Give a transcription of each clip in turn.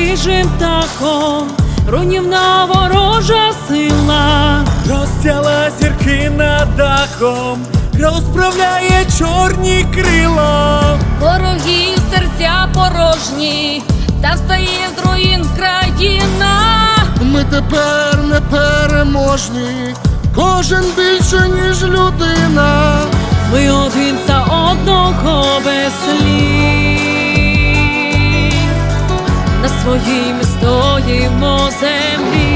Хижим птахом, руйнівна ворожа сила. Розцяла зірки над дахом, розправляє чорні крила. Ворогів серця порожні, та встає з руїн країна. Ми тепер не переможні, кожен більше, ніж людина. Ми один за одного без слів. На своїй ми стоїмо землі.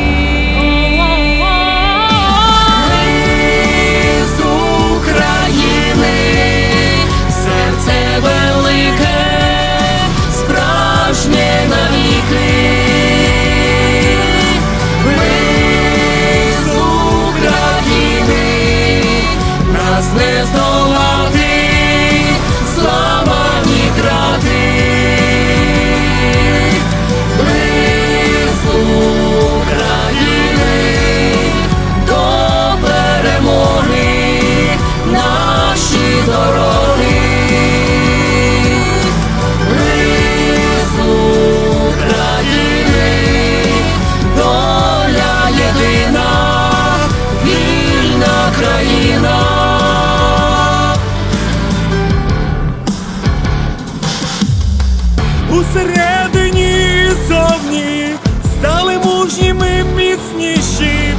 Стали мужніми міцніші.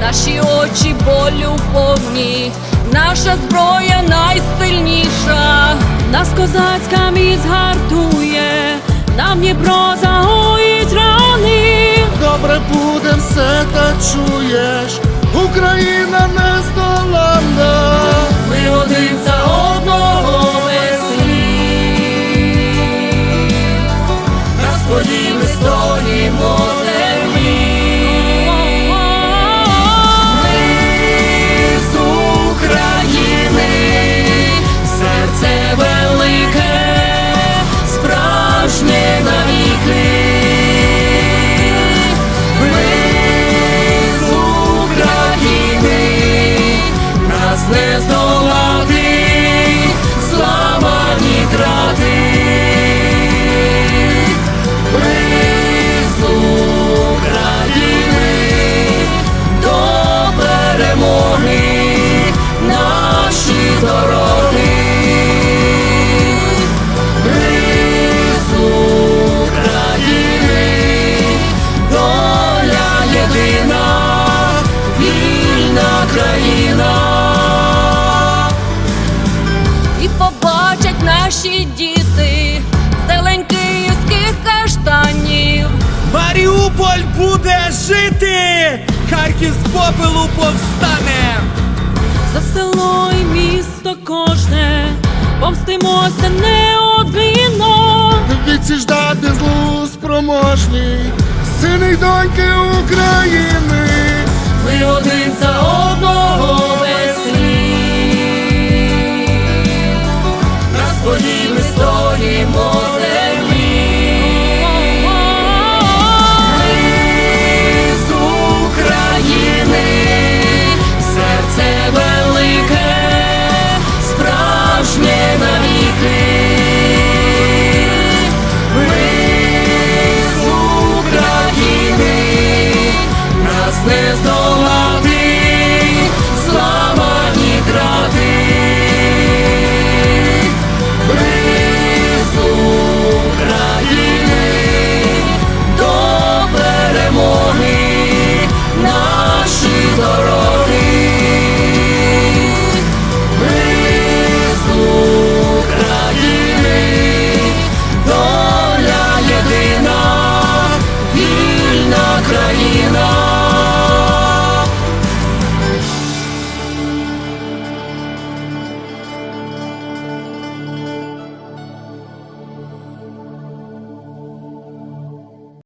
Наші очі болю повні, наша зброя найсильніша. Нас козацька міць гартує, нам Дніпро загоїть рани. Добре буде все, та чуєш, Україна не здоланна. Ми один за одного веселі. Буде жити, Харків з попелу повстане. За село і місто кожне, помстимося неодмінно. Відсіждати ждати злу спроможні, сини й доньки України. Ми Yeah.